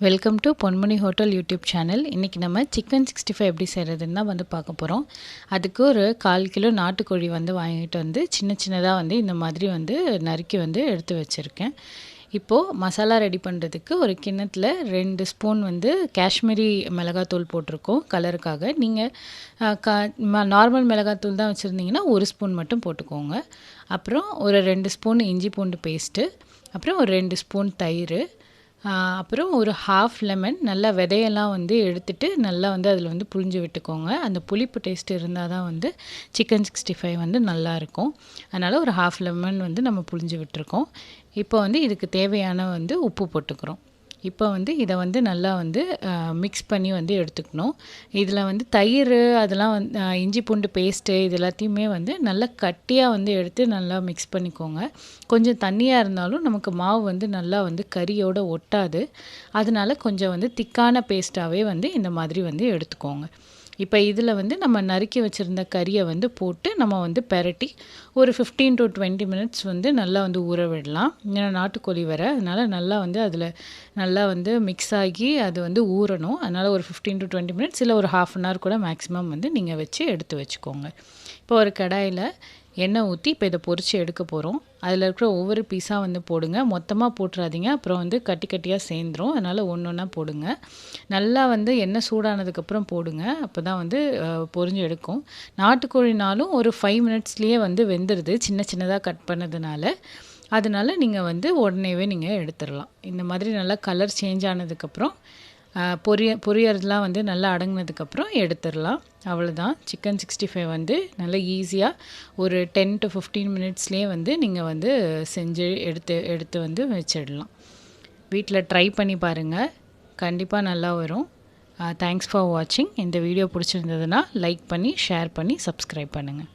Welcome to Ponmani hotel YouTube channel இன்றைக்கி நம்ம chicken sixty five எப்படி செய்கிறதுன்னு வந்து பார்க்க போகிறோம் அதுக்கு ஒரு கால் கிலோ நாட்டுக்கோழி வந்து வாங்கிட்டு வந்து சின்ன சின்னதாக வந்து இந்த மாதிரி வந்து நறுக்கி வந்து எடுத்து வச்சுருக்கேன். இப்போது மசாலா ரெடி பண்ணுறதுக்கு ஒரு கிண்ணத்தில் ரெண்டு ஸ்பூன் வந்து காஷ்மீரி மிளகாத்தூள் போட்டிருக்கோம். கலருக்காக நீங்கள் க நார்மல் மிளகாத்தூள் தான் வச்சுருந்தீங்கன்னா ஒரு ஸ்பூன் மட்டும் போட்டுக்கோங்க. அப்புறம் ஒரு ரெண்டு ஸ்பூன் இஞ்சி பூண்டு பேஸ்ட்டு அப்புறம் ஒரு ரெண்டு ஸ்பூன் தயிர் அப்புறம் ஒரு ஹாஃப் லெமன் நல்லா விதையெல்லாம் வந்து எடுத்துட்டு நல்லா வந்து அதில் வந்து புழிஞ்சு விட்டுக்கோங்க. அந்த புளிப்பு டேஸ்ட் இருந்தால் தான் வந்து சிக்கன் சிக்ஸ்டி ஃபைவ் வந்து நல்லாயிருக்கும் அதனால் ஒரு ஹாஃப் லெமன் வந்து நம்ம புழிஞ்சு விட்டுருக்கோம். இப்போ வந்து இதுக்கு தேவையான வந்து உப்பு போட்டுக்கிறோம். இப்போ வந்து இதை வந்து நல்லா வந்து மிக்ஸ் பண்ணி வந்து எடுத்துக்கணும். இதில் வந்து தயிர் அதெல்லாம் வந்து இஞ்சி பூண்டு பேஸ்ட்டு இது எல்லாத்தையுமே வந்து நல்லா கட்டியாக வந்து எடுத்து நல்லா மிக்ஸ் பண்ணிக்கோங்க. கொஞ்சம் தண்ணியாக இருந்தாலும் நமக்கு மாவு வந்து நல்லா வந்து கறியோடு ஒட்டாது. அதனால கொஞ்சம் வந்து திக்கான பேஸ்ட்டாகவே வந்து இந்த மாதிரி வந்து எடுத்துக்கோங்க. இப்போ இதில் வந்து நம்ம நறுக்கி வச்சுருந்த கறியை வந்து போட்டு நம்ம வந்து பெரட்டி ஒரு ஃபிஃப்டீன் டு டுவெண்ட்டி மினிட்ஸ் வந்து நல்லா வந்து ஊற விடலாம். ஏன்னா நாட்டுக்கோழி வர. அதனால் நல்லா வந்து அதில் நல்லா வந்து மிக்ஸ் ஆகி அது வந்து ஊறணும். அதனால் ஒரு ஃபிஃப்டீன் டு டுவெண்ட்டி மினிட்ஸ் இல்லை ஒரு ஹாஃப் அன் ஹவர் கூட மேக்ஸிமம் வந்து நீங்கள் வச்சு எடுத்து வச்சுக்கோங்க. இப்போ ஒரு கடாயில் எண்ணெய் ஊற்றி இப்போ இதை பொறிச்சு எடுக்க போகிறோம் அதில் இருக்கிற ஒவ்வொரு பீஸாக வந்து போடுங்க. மொத்தமாக போட்டுறாதீங்க. அப்புறம் வந்து கட்டி கட்டியாக சேர்ந்துரும். அதனால் ஒன்று ஒன்றா போடுங்க. நல்லா வந்து எண்ணெய் சூடானதுக்கப்புறம் போடுங்க. அப்போ தான் வந்து பொறிஞ்சு எடுக்கும். நாட்டுக்கோழினாலும் ஒரு ஃபைவ் மினிட்ஸ்லேயே வந்து வெந்துடுது சின்ன சின்னதாக கட் பண்ணதுனால. அதனால் நீங்கள் வந்து உடனேவே நீங்கள் எடுத்துடலாம் இந்த மாதிரி நல்லா கலர் சேஞ்ச் ஆனதுக்கப்புறம் பொரிய பொரியறதுலாம் வந்து நல்லா அடங்கினதுக்கப்புறம் எடுத்துடலாம். அவ்வளோதான் சிக்கன் சிக்ஸ்டி ஃபைவ் வந்து நல்லா ஈஸியாக ஒரு டென் டு ஃபிஃப்டீன் மினிட்ஸ்லேயே வந்து நீங்கள் வந்து செஞ்சு எடுத்து எடுத்து வந்து வச்சிடலாம். வீட்டில் ட்ரை பண்ணி பாருங்கள் கண்டிப்பாக நல்லா வரும். தேங்க்ஸ் ஃபார் வாட்சிங் இந்த வீடியோ பிடிச்சிருந்ததுன்னா லைக் பண்ணி ஷேர் பண்ணி சப்ஸ்கிரைப் பண்ணுங்கள்